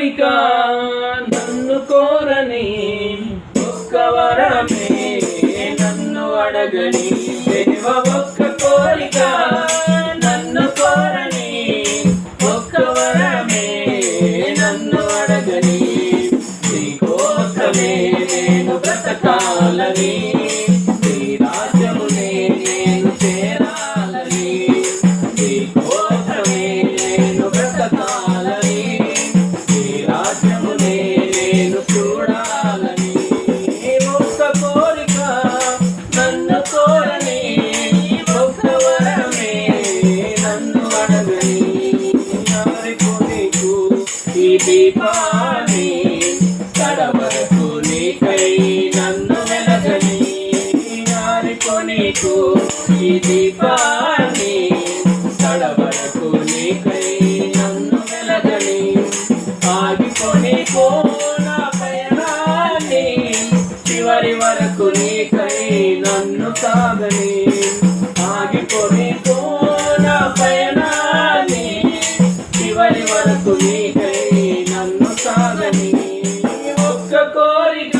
కోరిక నన్ను కోరని ఒక్క వరమే నన్ను అడగని రాజ్యమునే నేను చూడాలని. ఒక్క కోరిక నన్ను కోరని ఒక్క వరమే నన్ను అడగని. నారిపు నీకు ఈ దీపాన్ని కడవరకు నీకై నన్ను వెలగని. నారిపు నీకు ఈ దీపాన్ని చివరి వరకు నీకై నన్ను సాగని ఆగిపోని నా పయనాన్ని. చివరి వరకు నీకై నన్ను సాగని ఒక్క కోరిక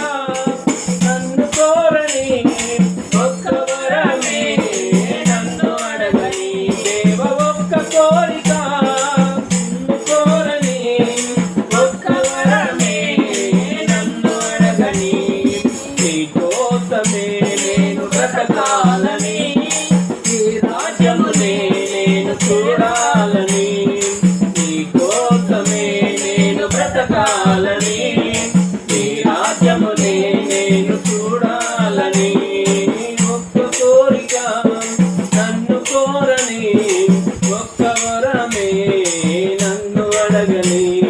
రాజ్యమునే నేను చూడాలని. నీ కోసమే నేను బ్రతకాలని. నీ రాజ్యమునే నేను చూడాలని. ఒక్క కోరిక నన్ను కోరని ఒక్క వరమే నన్ను అడగని.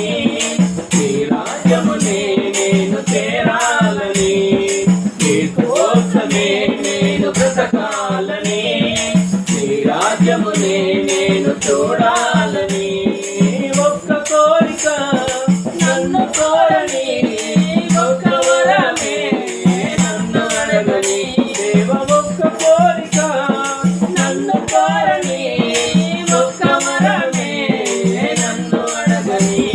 బ్రతకాలని. నీ రాజ్యమునే నేను చూడాలని. ఒక్క కోరిక నన్ను కోరని ఒక్క వరమే నన్ను అడగని. దేవ ఒక్క కోరిక నన్ను కోరని ఒక్క వరమే నన్ను అడగని.